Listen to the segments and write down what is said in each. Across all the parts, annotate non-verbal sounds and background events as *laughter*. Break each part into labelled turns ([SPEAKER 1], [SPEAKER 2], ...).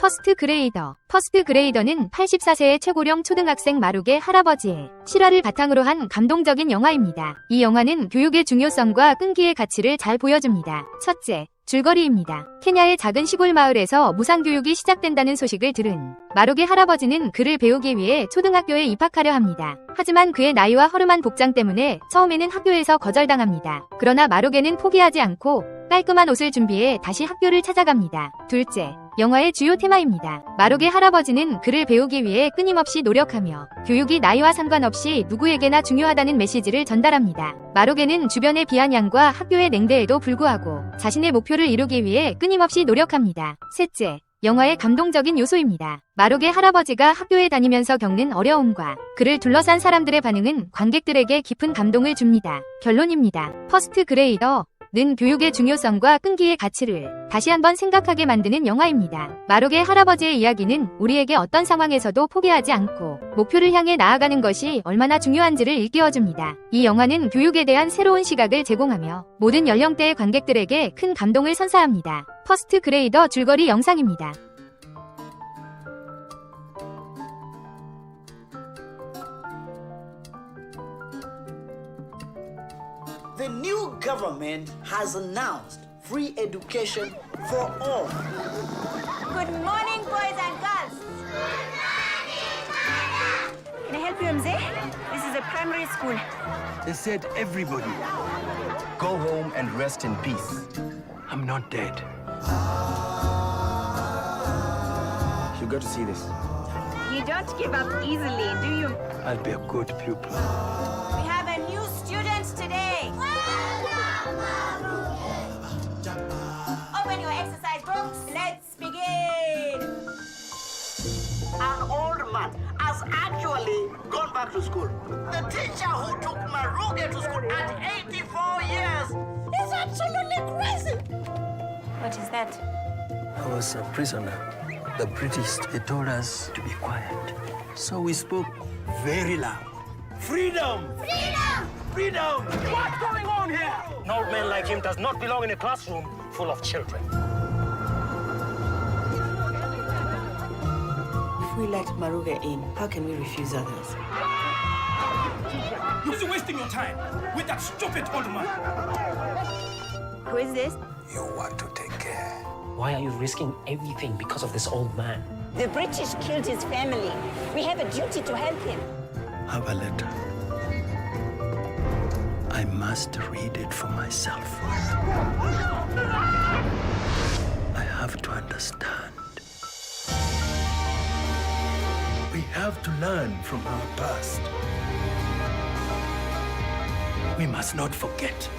[SPEAKER 1] 퍼스트 그레이더. 퍼스트 그레이더는 84세의 최고령 초등학생 마룩의 할아버지의 실화를 바탕으로 한 감동적인 영화입니다. 이 영화는 교육의 중요성과 끈기의 가치를 잘 보여줍니다. 첫째, 줄거리입니다. 케냐의 작은 시골 마을에서 무상교육이 시작된다는 소식을 들은 마룩의 할아버지는 그를 배우기 위해 초등학교에 입학하려 합니다. 하지만 그의 나이와 허름한 복장 때문에 처음에는 학교에서 거절당합니다. 그러나 마룩에는 포기하지 않고 깔끔한 옷을 준비해 다시 학교를 찾아갑니다. 둘째, 영화의 주요 테마입니다. 마룩의 할아버지는 그를 배우기 위해 끊임없이 노력하며 교육이 나이와 상관없이 누구에게나 중요하다는 메시지를 전달합니다. 마룩에는 주변의 비아냥과 학교의 냉대에도 불구하고 자신의 목표를 이루기 위해 끊임없이 노력합니다. 셋째, 영화의 감동적인 요소입니다. 마룩의 할아버지가 학교에 다니면서 겪는 어려움과 그를 둘러싼 사람들의 반응은 관객들에게 깊은 감동을 줍니다. 결론입니다. 퍼스트 그레이더 는 교육의 중요성과 끈기의 가치를 다시 한번 생각하게 만드는 영화입니다. 마룩의 할아버지의 이야기는 우리에게 어떤 상황에서도 포기하지 않고 목표를 향해 나아가는 것이 얼마나 중요한지를 일깨워줍니다. 이 영화는 교육에 대한 새로운 시각을 제공하며 모든 연령대의 관객들에게 큰 감동을 선사합니다. 퍼스트 그레이더 줄거리 영상입니다.
[SPEAKER 2] The new government has announced free education for all.
[SPEAKER 3] Good morning, boys and girls. Can I help you, Mzee? This is a primary school.
[SPEAKER 4] They said everybody go home and rest in peace. I'm not dead. You got to see this.
[SPEAKER 3] You don't give up easily, do you?
[SPEAKER 4] I'll be a good pupil.
[SPEAKER 3] We have Open your exercise books. Let's begin.
[SPEAKER 2] An old man has actually gone back to school. The teacher who took Maruge to school at 84 years is absolutely crazy.
[SPEAKER 3] What is that?
[SPEAKER 4] I was a prisoner. The British, they told us to be quiet. So we spoke very loud. Freedom! Freedom! Freedom! What's going on here?
[SPEAKER 5] An old man like him does not belong in a classroom full of children.
[SPEAKER 6] If we let Maruga in, how can we refuse others?
[SPEAKER 7] You're wasting your time with that stupid old man.
[SPEAKER 3] Who is this?
[SPEAKER 4] You want to take care.
[SPEAKER 5] Why are you risking everything because of this old man?
[SPEAKER 3] The British killed his family. We have a duty to help him.
[SPEAKER 4] Have a letter. I must read it for myself. I have to understand. We have to learn from our past. We must not forget.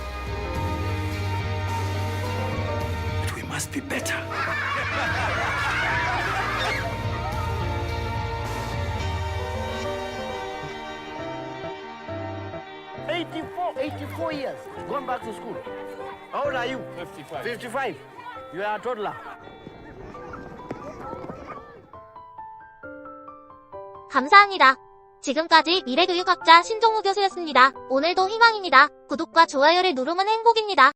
[SPEAKER 4] But we must be better. *laughs*
[SPEAKER 5] 84, 84 years. Gone back to school. How old are you? 55. 55. You are a toddler.
[SPEAKER 8] 감사합니다. 지금까지 미래교육학자 신종우 교수였습니다. 오늘도 희망입니다. 구독과 좋아요를 누르면 행복입니다.